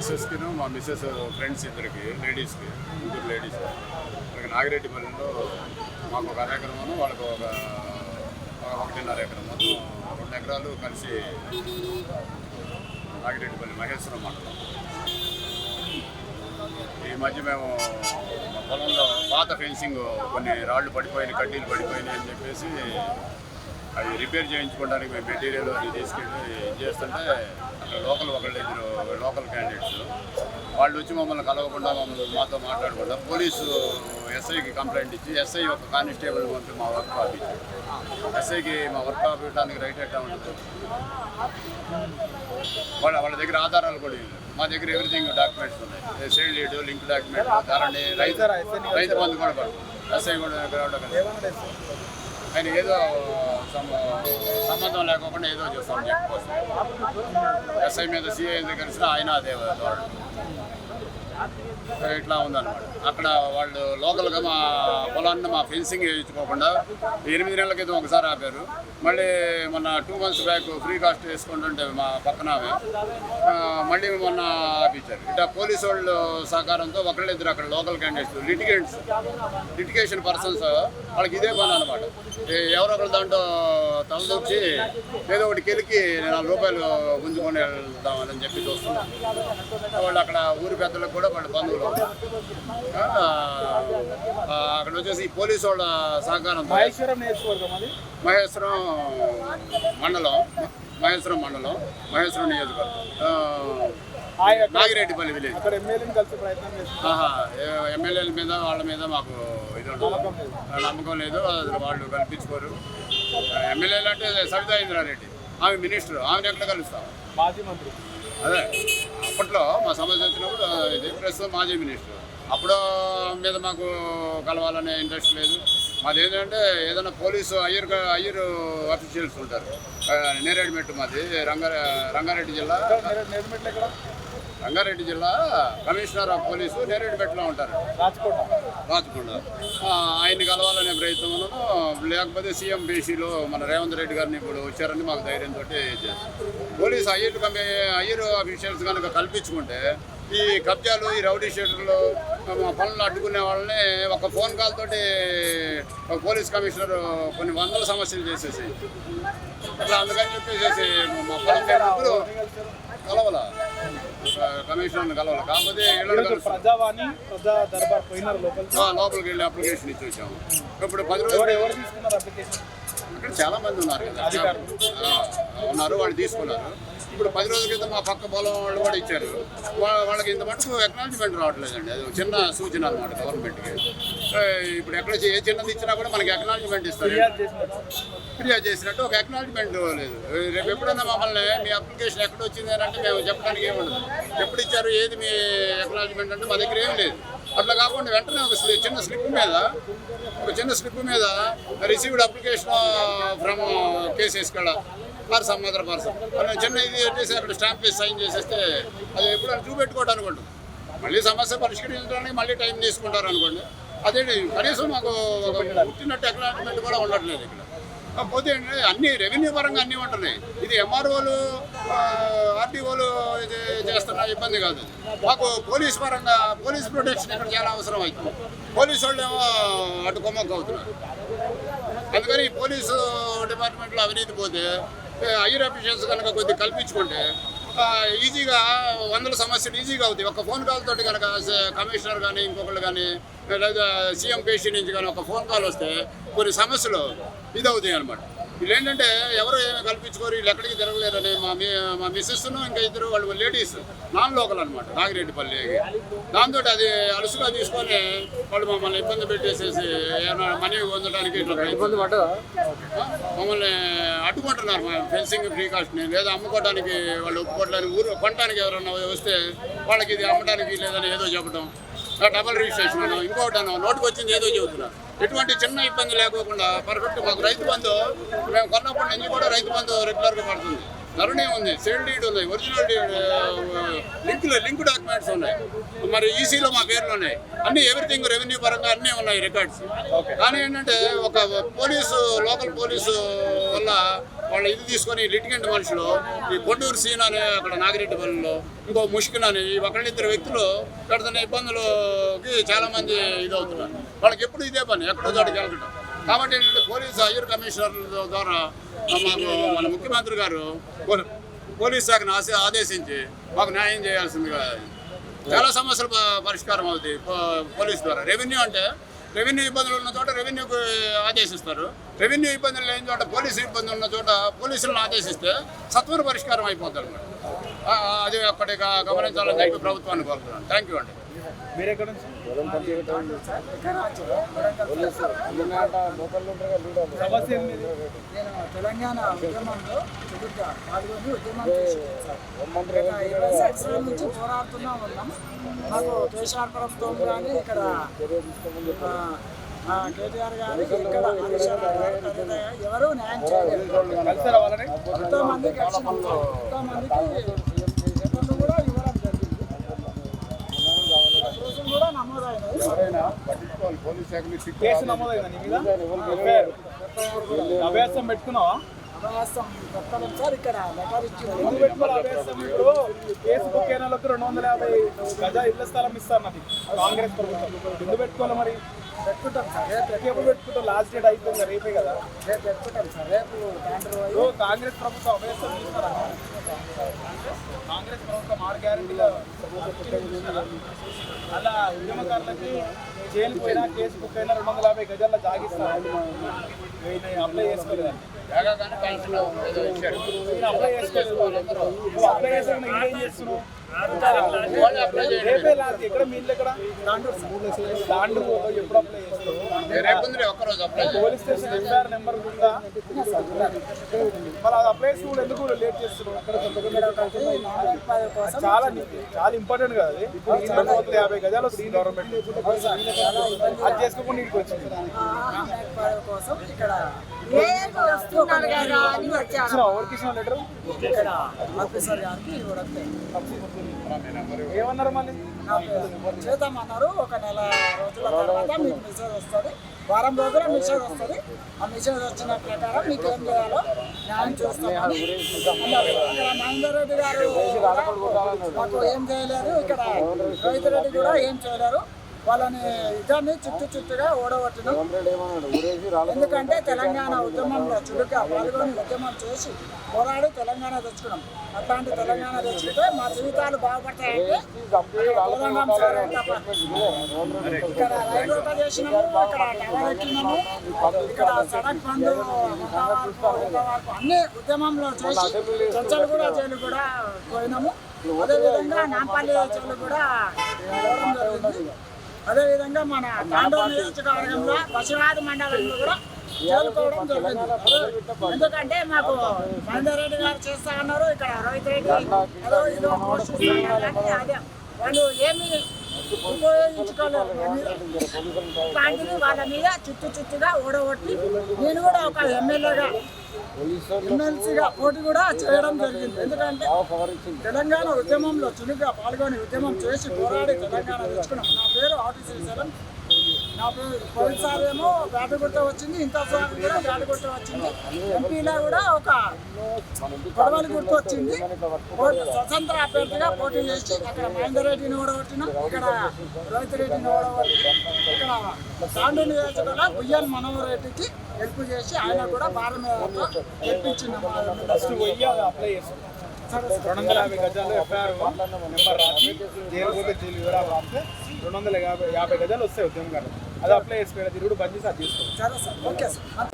మిస్సెస్కి మా missus friends uh, ఇద్దరికి లేడీస్కి ముగ్గురు లేడీస్ ఇక్కడ నాగిరెడ్డిపల్లిలో మాకు ఒక అర ఎకరమును వాళ్ళకు ఒక ఒకటిన్నర ఎకరము రెండు ఎకరాలు కలిసి నాగిరెడ్డిపల్లి మహేశ్వరం మండలం. ఈ మధ్య మేము మా పొలంలో పాత ఫెన్సింగ్ కొన్ని రాళ్ళు పడిపోయినాయి కడ్డీలు పడిపోయినాయి అని చెప్పేసి అవి రిపేర్ చేయించుకోవడానికి మేము మెటీరియల్ అది తీసుకెళ్ళి చేస్తుంటే అక్కడ లోకల్ ఒకళ్ళు ఇద్దరు లోకల్ క్యాండిడేట్స్ వాళ్ళు వచ్చి మమ్మల్ని కలవకుండా మమ్మల్ని మాతో మాట్లాడకుండా పోలీసు ఎస్ఐకి కంప్లైంట్ ఇచ్చి ఎస్ఐ ఒక కానిస్టేబుల్ పంపి మా వర్క్ ఆపించారు ఎస్ఐకి మా వర్క్ ఆపించడానికి రైట్ ఎట్లా ఉంటుంది? వాళ్ళ వాళ్ళ దగ్గర ఆధారాలు కూడా. మా దగ్గర ఎవ్రీథింగ్ డాక్యుమెంట్స్ ఉన్నాయి. సేల్ డీడ్ లింక్ డాక్యుమెంట్ రైతు రైతు బంధు కూడా ఎస్ఐ కూడా. ఆయన ఏదో సంబంధం లేకుండా ఏదో చేస్తాం చెప్పుకోవచ్చు ఎస్ఐ మీద సిఐ కలిసిన ఆయన అదే ఇట్లా ఉందన్నమాట. అక్కడ వాళ్ళు లోకల్గా మా పొలాన్ని మా ఫెన్సింగ్ వేయించుకోకుండా ఎనిమిది నెలల క్రితం ఒకసారి ఆపారు. మళ్ళీ మొన్న two months back free cost వేసుకుంటుంటే మా పక్కన మళ్ళీ మొన్న ఆపించారు. ఇట్లా పోలీసు వాళ్ళు సహకారంతో ఒకళ్ళిద్దరు అక్కడ local candidates litigates litigation persons వాళ్ళకి ఇదే పని అనమాట ఎవరో ఒకరు దాంట్లో తలదొచ్చి ఏదో ఒకటి కెలికి నాలుగు రూపాయలు గుంజుకొని వెళ్దామని చెప్పి చూస్తున్నాం. వాళ్ళు అక్కడ ఊరి పెద్దలకు కూడా వాళ్ళ బంధువులు. అక్కడ వచ్చేసి పోలీసు వాళ్ళ సహకారంతో మహేశ్వరం మండలం. మహేశ్వరం మండలం. మహేశ్వరం నియోజకవర్గం. నాగిరెడ్డిపల్లి విలేజ్. ఎమ్మెల్యేల మీద వాళ్ళ మీద మాకు ఇది ఉండదు. నమ్మకం లేదు. అసలు వాళ్ళు కల్పించుకోరు. ఎమ్మెల్యేలు అంటే సవితా ఇంద్రారెడ్డి. ఆమె మినిస్టర్. ఆమెను ఎక్కడ కలుస్తాం? మాజీ మంత్రి. అదే అప్పట్లో మా సమస్య వచ్చినప్పుడు ఇది ప్రస్తుతం మాజీ మినిస్టర్. అప్పుడు మీద మాకు కలవాలనే ఇంట్రెస్ట్ లేదు. మాది ఏంటంటే ఏదైనా పోలీసు అయ్యర్ అయ్యర్ ఆఫీషియల్స్ ఉంటారు. నేరేడుమెట్టు మాది రంగా రంగారెడ్డి జిల్లా. నేర్మెట్లు ఎక్కడ? రంగారెడ్డి జిల్లా కమిషనర్ ఆఫ్ పోలీసు నేరేడుమెట్టులో ఉంటారు. రాజ్కోట. రాచకొండ ఆ, ఆయన్ని కలవాలనే ప్రయత్నం లేకపోతే సీఎం బీసీలో మన రేవంత్ రెడ్డి గారిని ఇప్పుడు వచ్చారని మాకు ధైర్యంతో పోలీస్ అయ్యర్ కమి అయ్యర్ అఫీషియల్స్ కనుక కల్పించుకుంటే ఈ కబ్జాలు ఈ రౌడీ షీటర్లు మా పనులు అడ్డుకునే వాళ్ళని ఒక ఫోన్ కాల్ తోటి ఒక పోలీస్ కమిషనర్ కొన్ని వందల సమస్యలు చేసేసి అందుకని చెప్పేసి మా పొలం కలవాల? కమిషనర్ని కలవాలి? కాకపోతే ప్రజావాణి ప్రజా దర్బార్ పోయినారు లోపలికి. వెళ్ళి అప్లికేషన్ ఇచ్చి వచ్చాము ఇప్పుడు పది రోజులు ఎవరు తీసుకున్నారు అప్లికేషన్ చాలా మంది ఉన్నారు కదా. ఉన్నారు వాళ్ళు తీసుకున్నారు. ఇప్పుడు పది రోజుల క్రితం మా పక్క పొలం వాళ్ళు కూడా ఇచ్చారు. వాళ్ళకి ఇంత మటుకు ఎక్నాలజ్మెంట్ రావట్లేదండి అది ఒక చిన్న సూచన అనమాట గవర్నమెంట్కి ఇప్పుడు ఎక్కడ ఏ చిన్నది ఇచ్చినా కూడా మనకి ఎక్నాలజ్మెంట్ ఇస్తారు. ఫిర్యాదు చేసినట్టు. ఒక ఎక్నాలజ్మెంట్ లేదు. రేపు ఎప్పుడన్నా మమ్మల్ని మీ అప్లికేషన్ ఎక్కడ వచ్చింది అని అంటే మేము చెప్పడానికి ఏముండదు ఎప్పుడు ఇచ్చారు ఏది మీ ఎక్నాలజ్మెంట్ అంటే మా దగ్గర ఏం లేదు. అట్లా కాకుండా వెంటనే ఒక చిన్న స్లిప్ మీద ఒక చిన్న స్లిప్ మీద రిసీవ్డ్ అప్లికేషన్ ఫ్రమ్ కేసెస్ కూడా ఆర్ మాత్రం అదర్ చిన్న ఇది పెట్టేసి అక్కడ స్టాంప్ వేసి సైన్ చేసేస్తే అది ఎప్పుడైనా చూపెట్టుకోవటం అనుకోండి. మళ్ళీ సమస్య పరిష్కరించడానికి మళ్ళీ టైం తీసుకుంటారు అనుకోండి. అదేంటి కనీసం మాకు పుట్టినట్టు ఎక్నాలజ్మెంట్ కూడా ఉండట్లేదు ఇక్కడ. పోతే ఏంటంటే అన్ని రెవెన్యూ పరంగా అన్నీ ఉంటున్నాయి. ఇది ఎంఆర్ఓలు ఆర్టీఓలు ఇది చేస్తున్న ఇబ్బంది కాదు. మాకు పోలీస్ పరంగా పోలీస్ ప్రొటెక్షన్ ఇక్కడ చాలా అవసరం అవుతుంది. పోలీసు వాళ్ళు ఏమో అటు కొమ్మకు అవుతున్నారు అందుకని పోలీసు డిపార్ట్మెంట్లో అవినీతి పోతే ఐఆర్ అఫీషియల్స్ కనుక కొద్దిగా కల్పించుకుంటే ఈజీగా వందల సమస్యలు ఈజీగా అవుతాయి. ఒక ఫోన్ కాల్ తోటి కనుక కమిషనర్ కానీ ఇంకొకళ్ళు కానీ లేదా సీఎం పేషీ నుంచి కానీ ఒక ఫోన్ కాల్ వస్తే కొన్ని సమస్యలు ఇదవుతాయి అనమాట వీళ్ళు ఏంటంటే ఎవరు ఏమి కల్పించుకోరు వీళ్ళు ఎక్కడికి తిరగలేరని మా మీ మా మిస్సెస్ను ఇంకా ఇద్దరు వాళ్ళు లేడీస్ నాన్ లోకల్ అనమాట నాగిరెడ్డిపల్లి దాంతో అది అలుసుగా తీసుకొని వాళ్ళు మమ్మల్ని ఇబ్బంది పెట్టేసేసి ఏమైనా మనీ పొందడానికి ఇట్లా ప్రయత్నం- ఆ, మమ్మల్ని అడ్డుకుంటున్నారు ఫెన్సింగ్ ఫ్రీ కాస్ట్ని లేదా అమ్ముకోవడానికి వాళ్ళు ఒప్పుకోవడానికి ఊరు కొనడానికి ఎవరన్నా వస్తే వాళ్ళకి ఇది అమ్మడానికి లేదని ఏదో చెప్పడం డబల్ రిజిస్ట్రేషన్ అనో ఇంకోటి అనో నోటికి వచ్చింది ఏదో చెబుతున్నారు. ఎటువంటి చిన్న ఇబ్బంది లేకోకుండా పర్ఫెక్ట్ మాకు రైతు బంధు మేము కొన్నప్పటి నుంచి కూడా రైతు బంధు రెగ్యులర్గా పడుతుంది. ధరణి ఉంది సేల్ డీడ్ ఉంది original deed link link documents ఉన్నాయి. మరి ఈసీలో మా పేర్లు ఉన్నాయి. అన్ని ఎవ్రీథింగ్ రెవెన్యూ పరంగా అన్నీ ఉన్నాయి రికార్డ్స్ కానీ ఏంటంటే ఒక పోలీసు లోకల్ పోలీసు వల్ల వాళ్ళ ఇది తీసుకొని లిటిగెంట్ మనుషులు ఈ కొండూరు సీన్ అనే అక్కడ నాగిరెడ్డిపల్లిలో ఇంకో ముష్కిన్ అని ఒకళ్ళిద్దరు వ్యక్తులు పెడుతున్న ఇబ్బందులకి చాలా మంది అవుతున్నారు వాళ్ళకి ఎప్పుడు ఇదే పని? ఎక్కడో చోటుకి వెళ్ళటం కాబట్టి ఏంటంటే పోలీసు హయ్యర్ కమిషనర్ ద్వారా మాకు మన ముఖ్యమంత్రి గారు పోలీస్ శాఖను ఆశ ఆదేశించి మాకు న్యాయం చేయాల్సిందిగా చాలా సమస్యలు పరిష్కారం అవుతాయి పో- పోలీస్ ద్వారా. రెవెన్యూ అంటే రెవెన్యూ ఇబ్బందులు ఉన్న చోట రెవెన్యూకు ఆదేశిస్తారు. రెవెన్యూ ఇబ్బందులు లేని చోట పోలీసు ఇబ్బందులు ఉన్న చోట పోలీసులను ఆదేశిస్తే సత్వర పరిష్కారం అయిపోతారు అది అక్కడి గ- గమనించాలని చెప్పి ప్రభుత్వాన్ని కోరుతున్నాను. థ్యాంక్ యూ అండి. మీరు ఎక్కడ నుంచి సమస్య? నేను తెలంగాణ ఉద్యమంలో చురుగ్గా పాల్గొని ఉద్యమం ఇరవై సంవత్సరాల నుంచి పోరాడుతూనే ఉన్నాం. మాకు కేసీఆర్ ప్రభుత్వం కానీ ఇక్కడ కేటీఆర్ గారు ఇక్కడ ఎవరు న్యాయం చేయలేదు. ఎంతో మందికి. ఎంతో మందికి ఇబ్బందులు కూడా ఇవ్వడం జరిగింది కేసులు కూడా నమోదైనవి కేసు నమోదైందా నీ మీద? ఎఫ్ఐఆర్. అభ్యాసం పెట్టుకున్నావా? అభయాసం పెట్టడం సార్ ఇక్కడ లెటర్ ఇచ్చింది ఎందుకు పెట్టుకోవాలి అభ్యాసం ఇప్పుడు కేసు బుక్ అయిన వాళ్ళకి రెండు వందల యాభై గజా ఇళ్ళ స్థలం ఇస్తారు నాకు కాంగ్రెస్ ప్రభుత్వం. ఎందుకు పెట్టుకోవాలి మరి? పెట్టుకుంటాం సార్. రేపు ఎప్పుడు పెట్టుకుంటాం. లాస్ట్ డేట్ అయిపోయింది రేపే కదా. రేపు పెట్టుకుంటాం సార్. రేపు కాంగ్రెస్ ప్రభుత్వం అభ్యాసం ప్రభుత్వం ఆరు గ్యారెంటీగా అలా ఉద్యమకారులకి జైలు పోయినా కేసు బుక్ అయినా రెండు వందల యాభై గజాల్లో జాగిస్తారు? అప్లై చేసుకోలేదండి. అప్లై ఎక్కడ ఎప్పుడు apply police station FIR number ఉందా మరి అది అప్లై చేసి కూడా ఎందుకు లేట్ చేస్తున్నావు చాలా చాలా ఇంపార్టెంట్ కదా అది ఇప్పుడు ఈ రెండు వందల యాభై గజాలు వస్తుంది గవర్నమెంట్ అది చేసుకోకుండా ఇంటికి వచ్చింది కోసం ఇక్కడ వచ్చాను లెటర్ ఆఫీసర్ గారికి ఏమన్నారు మళ్ళీ? చేద్దామన్నారు ఒక నెల రోజుల తర్వాత మీకు మెసేజ్ వస్తుంది. వారం రోజుల మెసేజ్ వస్తుంది. ఆ మెసేజ్ వచ్చిన ప్రకారం మీకు ఏం చేయాలో న్యాయం చూస్తామని అన్నారు. ఇక్కడ మహేందర్ రెడ్డి గారు మాకు ఏం చేయలేరు ఇక్కడ రోహిత్ రెడ్డి కూడా ఏం చేయలేరు. వాళ్ళని ఇద్దరిని చుట్టూ చుట్టూగా ఓడగొట్టడం. ఎందుకంటే తెలంగాణ ఉద్యమంలో చురుగ్గా పాల్గొని ఉద్యమం చేసి పోరాడి తెలంగాణ తెచ్చుకున్నాం. అట్లాంటి తెలంగాణ తెచ్చుకుంటే మా జీవితాలు బాగుపడతాయంటే ఇక్కడ రైలు రోడ్డు చేసినాము ఇక్కడ టవర్ ఎక్కినాము ఇక్కడ సడక్ బంధు అన్ని ఉద్యమంలో చేసి చర్చలు కూడా జైలు కూడా పోయినాము. అదేవిధంగా నాంపల్లి జైలు కూడా పోవడం జరిగింది. అదేవిధంగా మన తాండూరు నియోజకవర్గంలో బసిరాజు మండలంలో కూడా చేరుకోవడం జరిగింది. ఎందుకంటే మాకు మహేందర్ గారు చేస్తా ఉన్నారు. ఇక్కడ రోహిత్ రెడ్డి అదో ఇదో అదే వాళ్ళు ఏమి ఉపయోగించుకోలేరు మా వాళ్ళ మీద చుట్టు చుట్టుగా ఓడగొట్టి నేను కూడా ఒక ఎమ్మెల్యేగా ఎమ్మెల్సీగా పోటీ కూడా చేయడం జరిగింది. ఎందుకంటే తెలంగాణ ఉద్యమంలో చురుగ్గా పాల్గొని ఉద్యమం చేసి పోరాడి తెలంగాణ తెచ్చుకున్నాం. నా పేరు ఆర్టీసీ శ్రీశైలం పోయినసారి ఏమో బ్యాటగుట్ట వచ్చింది ఇంతసారి కూడా బ్యాటగుట్ట వచ్చింది. ఎంపీలో కూడా ఒక గొడవలు గుర్తు వచ్చింది స్వతంత్ర అభ్యర్థిగా పోటీ చేసి అక్కడ మహేందర్ రెడ్డిని ఓడగొట్టినాం ఇక్కడ రోహిత్ రెడ్డిని ఓడగొట్టినాం ఇక్కడ తాండూ నియోజకవర్గంలో బుయ్యన్ మనోహర్ రెడ్డికి హెల్ప్ చేసి ఆయన కూడా భారత చేస్తాం రెండు వందల యాభై గజాలు ఎఫ్ఐఆర్ నెంబర్ రాసి జైలు పోతే జైలు వివరాలు రాస్తే రెండు వందల యాభై యాభై గజాలు వస్తాయి ఉద్యమం గారు అది అప్లై చేసుకోవాలి తిరుగుడు బంద్ చేసి అది తీసుకోండి సార్. Okay sir.